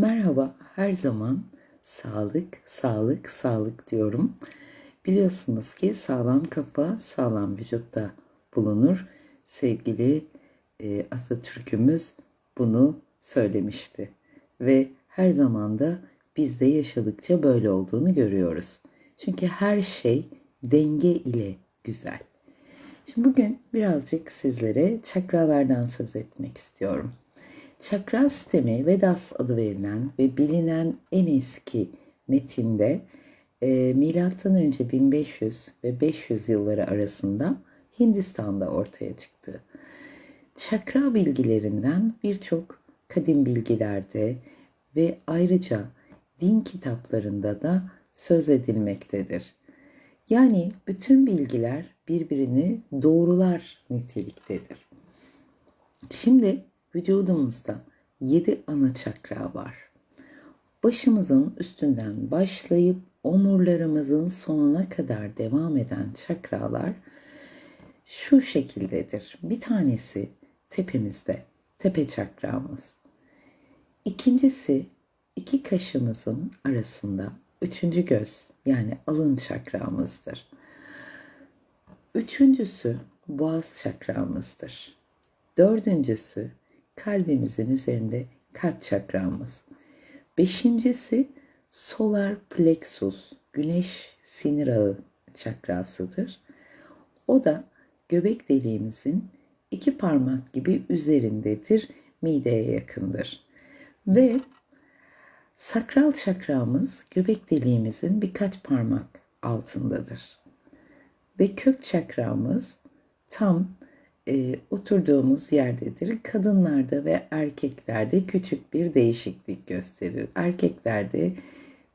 Merhaba, her zaman sağlık, sağlık, sağlık diyorum. Biliyorsunuz ki sağlam kafa sağlam vücutta bulunur. Sevgili e, Atatürk'ümüz bunu söylemişti. Ve her zaman da biz de yaşadıkça böyle olduğunu görüyoruz. Çünkü her şey denge ile güzel. Şimdi bugün birazcık sizlere çakralardan söz etmek istiyorum. Çakra sistemi Vedas adı verilen ve bilinen en eski metinde e, milattan önce 1500 ve 500 yılları arasında Hindistan'da ortaya çıktı. Çakra bilgilerinden birçok kadim bilgilerde ve ayrıca din kitaplarında da söz edilmektedir. Yani bütün bilgiler birbirini doğrular niteliktedir. Şimdi vücudumuzda 7 ana çakra var. Başımızın üstünden başlayıp omurlarımızın sonuna kadar devam eden çakralar şu şekildedir. Bir tanesi tepemizde, tepe çakramız. İkincisi iki kaşımızın arasında üçüncü göz yani alın çakramızdır. Üçüncüsü boğaz çakramızdır. Dördüncüsü kalbimizin üzerinde kalp çakramız. Beşincisi solar plexus, güneş sinir ağı çakrasıdır. O da göbek deliğimizin iki parmak gibi üzerindedir, mideye yakındır. Ve sakral çakramız göbek deliğimizin birkaç parmak altındadır. Ve kök çakramız tam e, oturduğumuz yerdedir. Kadınlarda ve erkeklerde küçük bir değişiklik gösterir. Erkeklerde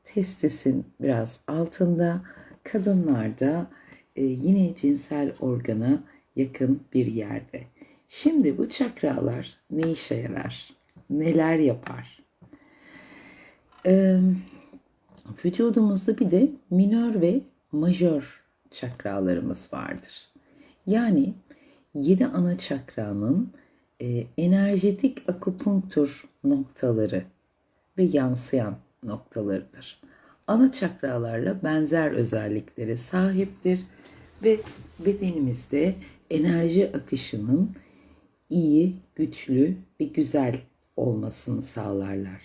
testisin biraz altında, kadınlarda e, yine cinsel organa yakın bir yerde. Şimdi bu çakralar ne işe yarar? Neler yapar? Ee, vücudumuzda bir de minör ve majör çakralarımız vardır. Yani 7 ana çakranın e, enerjetik akupunktur noktaları ve yansıyan noktalarıdır. Ana çakralarla benzer özellikleri sahiptir ve bedenimizde enerji akışının iyi, güçlü ve güzel olmasını sağlarlar.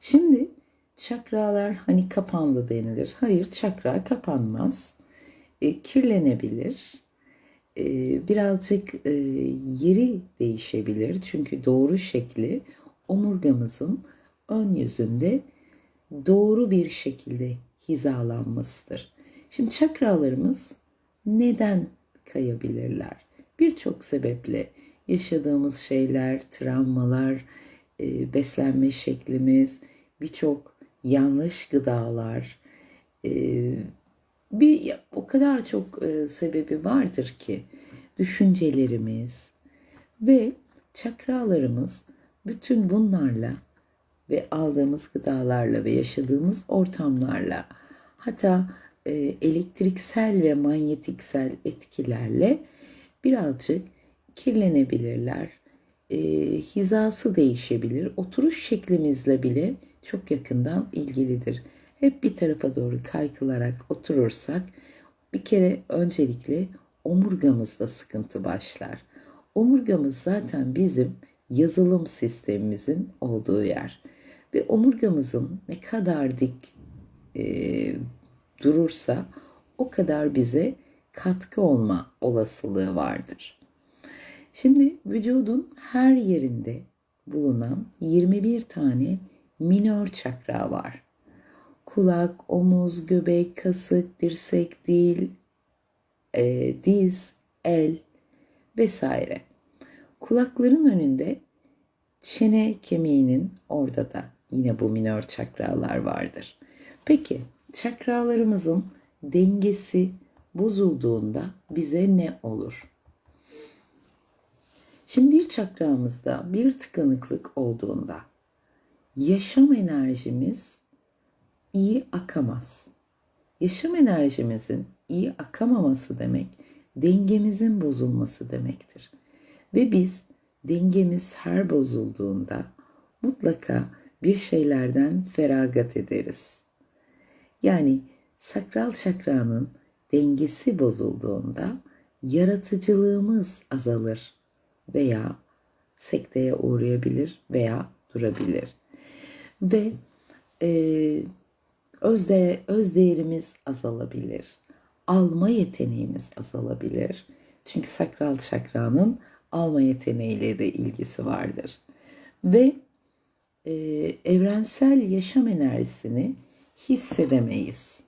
Şimdi çakralar hani kapandı denilir. Hayır çakra kapanmaz. E, kirlenebilir birazcık yeri değişebilir. Çünkü doğru şekli omurgamızın ön yüzünde doğru bir şekilde hizalanmasıdır. Şimdi çakralarımız neden kayabilirler? Birçok sebeple yaşadığımız şeyler, travmalar, beslenme şeklimiz, birçok yanlış gıdalar, bir o kadar çok e, sebebi vardır ki düşüncelerimiz ve çakralarımız bütün bunlarla ve aldığımız gıdalarla ve yaşadığımız ortamlarla hatta e, elektriksel ve manyetiksel etkilerle birazcık kirlenebilirler. E, hizası değişebilir. Oturuş şeklimizle bile çok yakından ilgilidir hep bir tarafa doğru kaykılarak oturursak bir kere öncelikle omurgamızda sıkıntı başlar. Omurgamız zaten bizim yazılım sistemimizin olduğu yer. Ve omurgamızın ne kadar dik e, durursa o kadar bize katkı olma olasılığı vardır. Şimdi vücudun her yerinde bulunan 21 tane minor çakra var kulak, omuz, göbek, kasık, dirsek, dil, e, diz, el vesaire. Kulakların önünde çene kemiğinin orada da yine bu minör çakralar vardır. Peki çakralarımızın dengesi bozulduğunda bize ne olur? Şimdi bir çakramızda bir tıkanıklık olduğunda yaşam enerjimiz iyi akamaz. Yaşam enerjimizin iyi akamaması demek dengemizin bozulması demektir. Ve biz dengemiz her bozulduğunda mutlaka bir şeylerden feragat ederiz. Yani sakral çakranın dengesi bozulduğunda yaratıcılığımız azalır veya sekteye uğrayabilir veya durabilir. Ve e, özde, öz değerimiz azalabilir. Alma yeteneğimiz azalabilir. Çünkü sakral çakranın alma yeteneğiyle de ilgisi vardır. Ve e, evrensel yaşam enerjisini hissedemeyiz.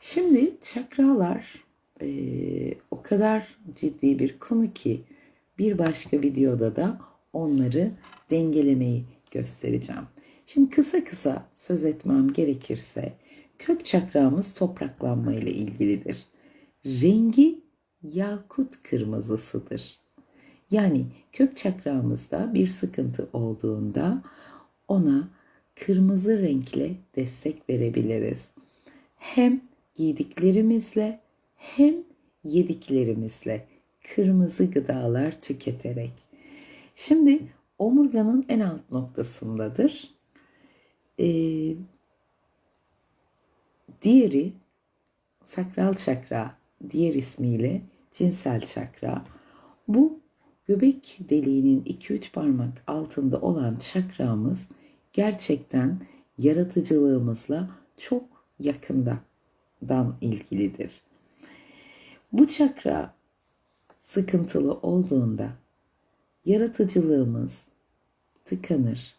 Şimdi çakralar e, o kadar ciddi bir konu ki bir başka videoda da onları dengelemeyi göstereceğim. Şimdi kısa kısa söz etmem gerekirse kök çakramız topraklanma ile ilgilidir. Rengi yakut kırmızısıdır. Yani kök çakramızda bir sıkıntı olduğunda ona kırmızı renkle destek verebiliriz. Hem giydiklerimizle hem yediklerimizle kırmızı gıdalar tüketerek. Şimdi omurganın en alt noktasındadır. Ee, diğeri sakral çakra, diğer ismiyle cinsel çakra. Bu göbek deliğinin 2-3 parmak altında olan çakramız gerçekten yaratıcılığımızla çok yakından ilgilidir. Bu çakra sıkıntılı olduğunda yaratıcılığımız tıkanır,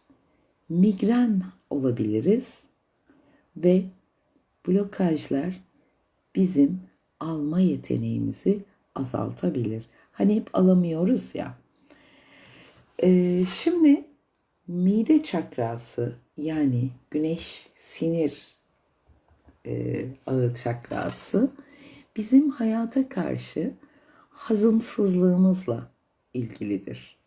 migren olabiliriz ve blokajlar bizim alma yeteneğimizi azaltabilir. Hani hep alamıyoruz ya. Ee, şimdi mide çakrası yani güneş sinir e, ağı çakrası bizim hayata karşı hazımsızlığımızla ilgilidir.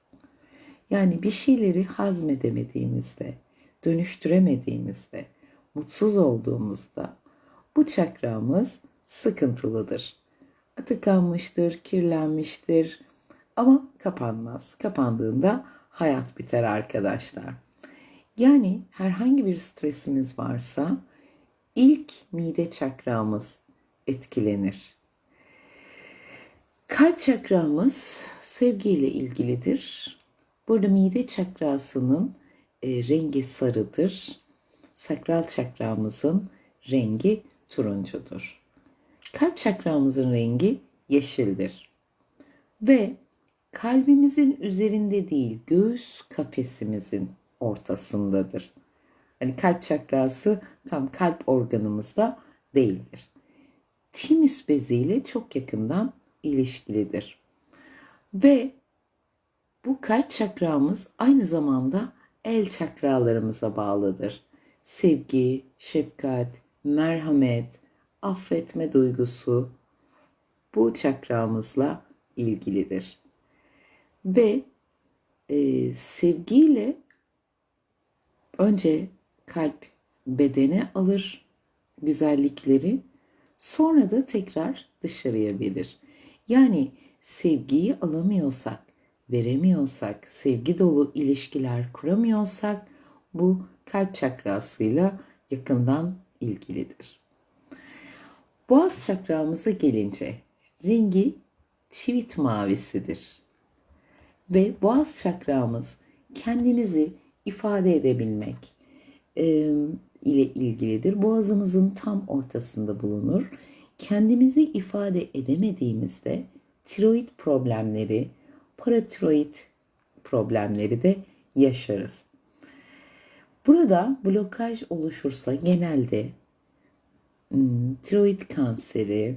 Yani bir şeyleri hazmedemediğimizde, dönüştüremediğimizde, mutsuz olduğumuzda bu çakramız sıkıntılıdır. Tıkanmıştır, kirlenmiştir ama kapanmaz. Kapandığında hayat biter arkadaşlar. Yani herhangi bir stresimiz varsa ilk mide çakramız etkilenir. Kalp çakramız sevgiyle ilgilidir. Burada mide çakrasının e, rengi sarıdır. Sakral çakramızın rengi turuncudur. Kalp çakramızın rengi yeşildir. Ve kalbimizin üzerinde değil, göğüs kafesimizin ortasındadır. Hani kalp çakrası tam kalp organımızda değildir. Timus beziyle çok yakından ilişkilidir. Ve bu kalp çakramız aynı zamanda el çakralarımıza bağlıdır. Sevgi, şefkat, merhamet, affetme duygusu bu çakramızla ilgilidir. Ve e, sevgiyle önce kalp bedene alır güzellikleri, sonra da tekrar dışarıya verir. Yani sevgiyi alamıyorsak, veremiyorsak, sevgi dolu ilişkiler kuramıyorsak bu kalp çakrasıyla yakından ilgilidir. Boğaz çakramıza gelince rengi çivit mavisidir. Ve boğaz çakramız kendimizi ifade edebilmek e, ile ilgilidir. Boğazımızın tam ortasında bulunur kendimizi ifade edemediğimizde tiroid problemleri, paratiroid problemleri de yaşarız. Burada blokaj oluşursa genelde hmm, tiroid kanseri,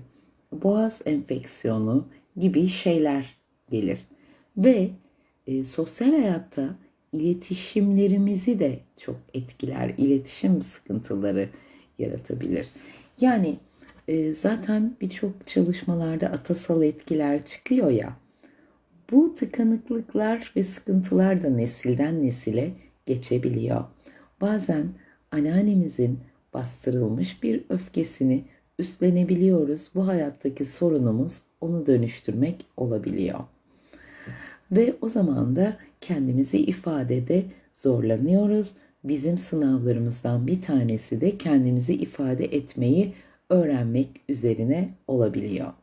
boğaz enfeksiyonu gibi şeyler gelir. Ve e, sosyal hayatta iletişimlerimizi de çok etkiler. İletişim sıkıntıları yaratabilir. Yani e, zaten birçok çalışmalarda atasal etkiler çıkıyor ya. Bu tıkanıklıklar ve sıkıntılar da nesilden nesile geçebiliyor. Bazen anneannemizin bastırılmış bir öfkesini üstlenebiliyoruz. Bu hayattaki sorunumuz onu dönüştürmek olabiliyor. Ve o zaman da kendimizi ifadede zorlanıyoruz. Bizim sınavlarımızdan bir tanesi de kendimizi ifade etmeyi öğrenmek üzerine olabiliyor.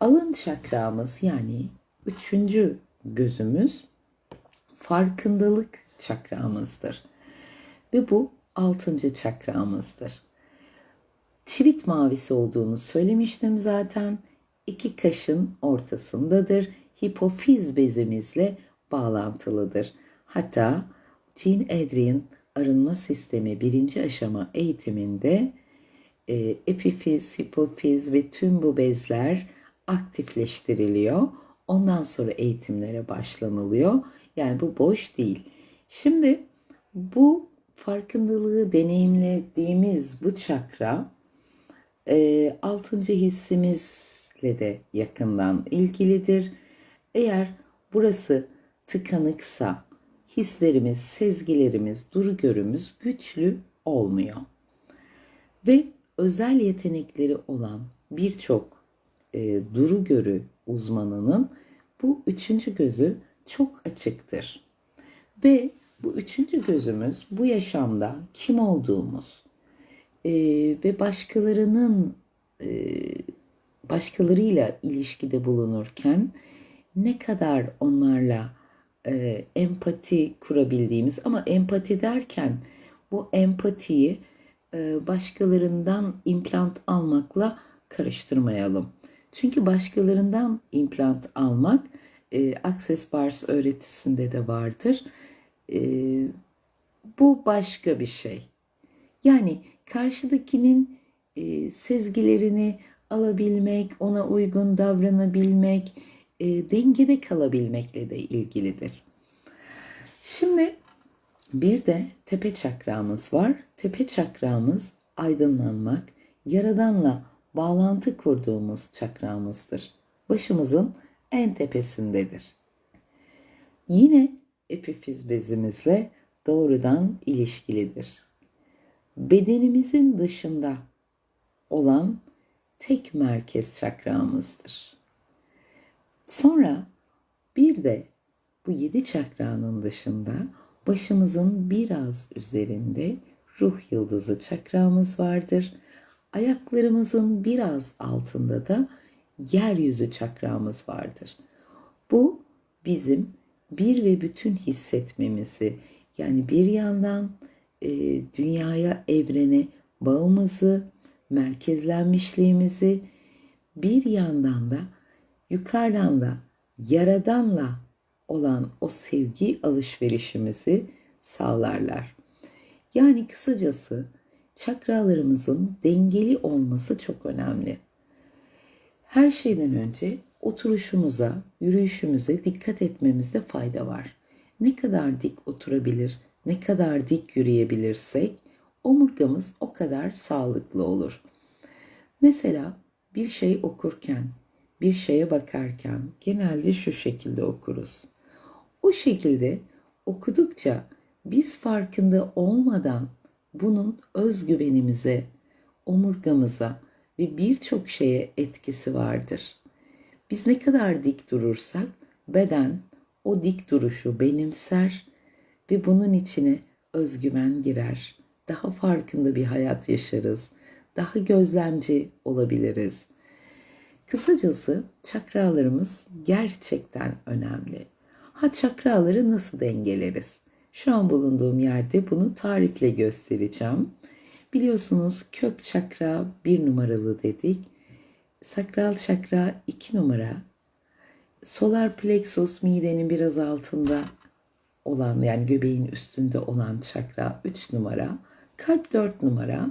Alın çakramız yani üçüncü gözümüz farkındalık çakramızdır. Ve bu altıncı çakramızdır. Çivit mavisi olduğunu söylemiştim zaten. İki kaşın ortasındadır. Hipofiz bezimizle bağlantılıdır. Hatta Jean Adrian arınma sistemi birinci aşama eğitiminde e, epifiz, hipofiz ve tüm bu bezler aktifleştiriliyor. Ondan sonra eğitimlere başlanılıyor. Yani bu boş değil. Şimdi bu farkındalığı deneyimlediğimiz bu çakra e, altıncı hissimizle de yakından ilgilidir. Eğer burası tıkanıksa hislerimiz, sezgilerimiz, duru görümüz güçlü olmuyor. Ve özel yetenekleri olan birçok e, duru görü uzmanının bu üçüncü gözü çok açıktır. Ve bu üçüncü gözümüz bu yaşamda kim olduğumuz e, ve başkalarının e, başkalarıyla ilişkide bulunurken ne kadar onlarla e, empati kurabildiğimiz ama empati derken bu empatiyi e, başkalarından implant almakla karıştırmayalım. Çünkü başkalarından implant almak e, Access Bars öğretisinde de vardır. E, bu başka bir şey. Yani karşıdakinin e, sezgilerini alabilmek, ona uygun davranabilmek, e, dengede kalabilmekle de ilgilidir. Şimdi bir de tepe çakramız var. Tepe çakramız aydınlanmak, yaradanla bağlantı kurduğumuz çakramızdır. Başımızın en tepesindedir. Yine epifiz bezimizle doğrudan ilişkilidir. Bedenimizin dışında olan tek merkez çakramızdır. Sonra bir de bu yedi çakranın dışında başımızın biraz üzerinde ruh yıldızı çakramız vardır. Ayaklarımızın biraz altında da yeryüzü çakramız vardır. Bu bizim bir ve bütün hissetmemizi yani bir yandan e, dünyaya, evrene bağımızı, merkezlenmişliğimizi bir yandan da yukarıdan da yaradanla olan o sevgi alışverişimizi sağlarlar. Yani kısacası çakralarımızın dengeli olması çok önemli. Her şeyden önce oturuşumuza, yürüyüşümüze dikkat etmemizde fayda var. Ne kadar dik oturabilir, ne kadar dik yürüyebilirsek omurgamız o kadar sağlıklı olur. Mesela bir şey okurken, bir şeye bakarken genelde şu şekilde okuruz. O şekilde okudukça biz farkında olmadan bunun özgüvenimize, omurgamıza ve birçok şeye etkisi vardır. Biz ne kadar dik durursak beden o dik duruşu benimser ve bunun içine özgüven girer. Daha farkında bir hayat yaşarız. Daha gözlemci olabiliriz. Kısacası çakralarımız gerçekten önemli. Ha çakraları nasıl dengeleriz? Şu an bulunduğum yerde bunu tarifle göstereceğim. Biliyorsunuz kök çakra bir numaralı dedik. Sakral çakra iki numara. Solar plexus midenin biraz altında olan yani göbeğin üstünde olan çakra 3 numara. Kalp 4 numara.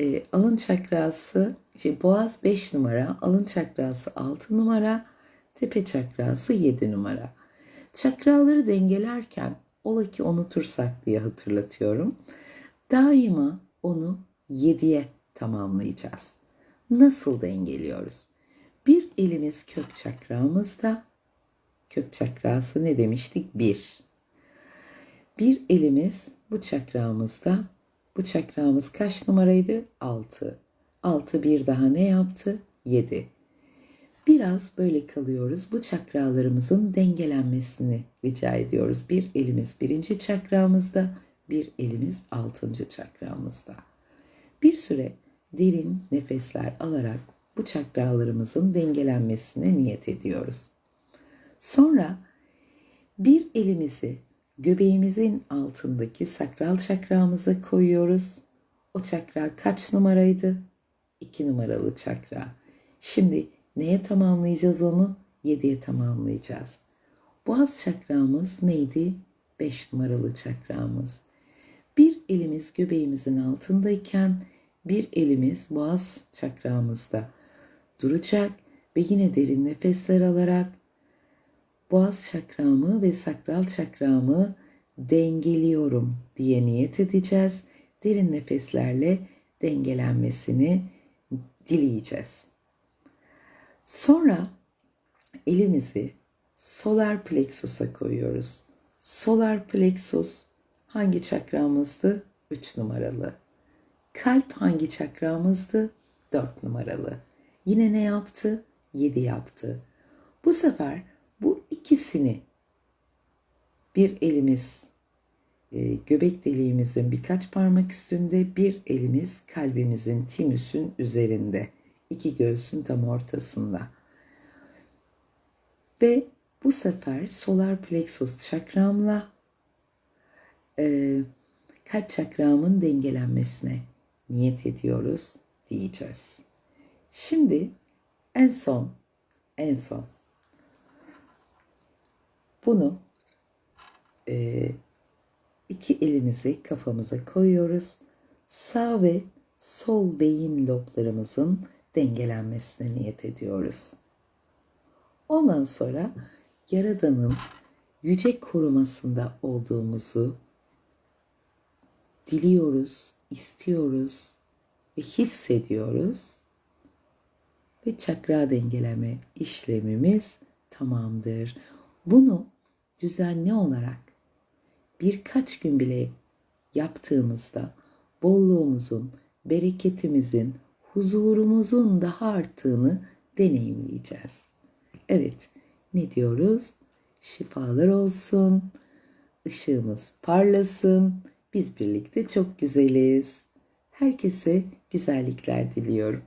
E, alın çakrası, şey, boğaz 5 numara. Alın çakrası 6 numara. Tepe çakrası 7 numara. Çakraları dengelerken ola ki unutursak diye hatırlatıyorum. Daima onu 7'ye tamamlayacağız. Nasıl dengeliyoruz? Bir elimiz kök çakramızda. Kök çakrası ne demiştik? Bir. Bir elimiz bu çakramızda. Bu çakramız kaç numaraydı? 6. 6 bir daha ne yaptı? 7. Bir Biraz böyle kalıyoruz. Bu çakralarımızın dengelenmesini rica ediyoruz. Bir elimiz birinci çakramızda, bir elimiz altıncı çakramızda. Bir süre derin nefesler alarak bu çakralarımızın dengelenmesine niyet ediyoruz. Sonra bir elimizi göbeğimizin altındaki sakral çakramıza koyuyoruz. O çakra kaç numaraydı? 2 numaralı çakra. Şimdi neye tamamlayacağız onu? 7'ye tamamlayacağız. Boğaz çakramız neydi? 5 numaralı çakramız. Bir elimiz göbeğimizin altındayken bir elimiz boğaz çakramızda duracak ve yine derin nefesler alarak boğaz çakramı ve sakral çakramı dengeliyorum diye niyet edeceğiz. Derin nefeslerle dengelenmesini dileyeceğiz. Sonra elimizi solar plexus'a koyuyoruz. Solar plexus hangi çakramızdı? 3 numaralı. Kalp hangi çakramızdı? 4 numaralı. Yine ne yaptı? 7 yaptı. Bu sefer bu ikisini bir elimiz e, göbek deliğimizin birkaç parmak üstünde, bir elimiz kalbimizin timüsün üzerinde. İki göğsün tam ortasında. Ve bu sefer solar plexus çakramla e, kalp çakramın dengelenmesine niyet ediyoruz diyeceğiz. Şimdi en son en son bunu e, iki elimizi kafamıza koyuyoruz. Sağ ve sol beyin loblarımızın dengelenmesine niyet ediyoruz. Ondan sonra Yaradan'ın yüce korumasında olduğumuzu diliyoruz, istiyoruz ve hissediyoruz. Ve çakra dengeleme işlemimiz tamamdır. Bunu düzenli olarak birkaç gün bile yaptığımızda bolluğumuzun, bereketimizin, huzurumuzun daha arttığını deneyimleyeceğiz. Evet, ne diyoruz? Şifalar olsun, ışığımız parlasın, biz birlikte çok güzeliz. Herkese güzellikler diliyorum.